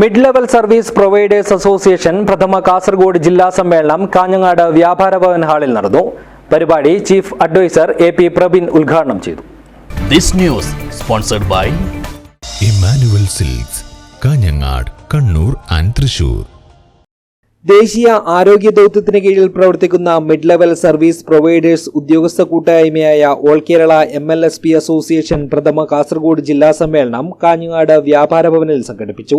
Mid level service providers association പ്രഥമ കാസർഗോഡ് ജില്ലാ സമ്മേളനം കാഞ്ഞങ്ങാട് വ്യാപാര ഭവൻ ഹാളിൽ നടന്നു പരിപാടി chief adviser A P Prabin ഉദ്ഘാടനം ചെയ്തു This news sponsored by Emmanuel silks Kanhangad Kannur and Thrissur ദേശീയ ആരോഗ്യ ദൗത്യത്തിന് കീഴിൽ പ്രവർത്തിക്കുന്ന മിഡ് ലെവൽ സർവീസ് പ്രൊവൈഡേഴ്സ് ഉദ്യോഗസ്ഥ കൂട്ടായ്മയായ all Kerala M L S P association പ്രഥമ കാസർഗോഡ് ജില്ലാ സമ്മേളനം കാഞ്ഞങ്ങാട് വ്യാപാര ഭവനിൽ സംഘടിപ്പിച്ചു.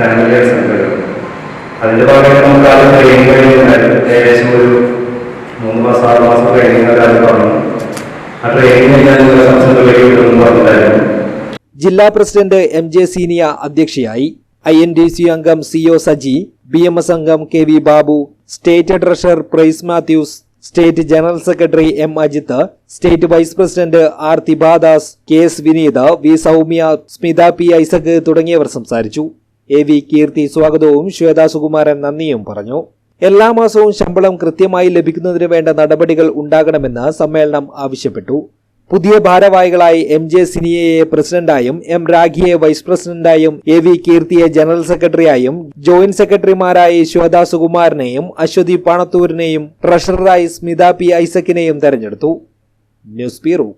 ഫാമിലി സെന്ററുകൾ അതിന്റെ ഭാഗമായിട്ട് നമുക്ക് ആദ്യം ട്രെയിനിങ് കഴിഞ്ഞിട്ടുണ്ടായിരുന്നു ഏകദേശം ഒരു മൂന്ന് മാസം ആറ് മാസം ട്രെയിനിങ് കാര്യം പറഞ്ഞു ആ ട്രെയിനിങ് ഞാൻ സംസ്ഥാനത്തിലേക്ക് വിടുമെന്ന് പറഞ്ഞിട്ടായിരുന്നു ജില്ലാ പ്രസിഡന്റ് എം ജെ സീനിയ അധ്യക്ഷയായി ഐ എൻ ഡി സി അംഗം C O Saji B M S അംഗം K V Babu state treasurer Price Mathews state general secretary M Ajith state vice president R Thibadas K S Vineeth V Soumya Smitha P Isaac തുടങ്ങിയവർ സംസാരിച്ചു. A V കീർത്തി സ്വാഗതവും ശ്വേതാ സുകുമാരൻ നന്ദിയും പറഞ്ഞു. എല്ലാ മാസവും ശമ്പളം കൃത്യമായി ലഭിക്കുന്നതിന് വേണ്ട നടപടികൾ ഉണ്ടാകണമെന്ന് സമ്മേളനം ആവശ്യപ്പെട്ടു. പുതിയ ഭാരവാഹികളായി എം ജെ സിനിയയെ പ്രസിഡന്റായും എം രാഖിയെ വൈസ് പ്രസിഡന്റായും എ വി കീർത്തിയെ ജനറൽ സെക്രട്ടറിയായും ജോയിന്റ് സെക്രട്ടറിമാരായി ശ്വേതാ സുകുമാരനെയും അശ്വതി പാണത്തൂരിനെയും ട്രഷററായി സ്മിത പി ഐസക്കിനെയും തെരഞ്ഞെടുത്തു. News bureau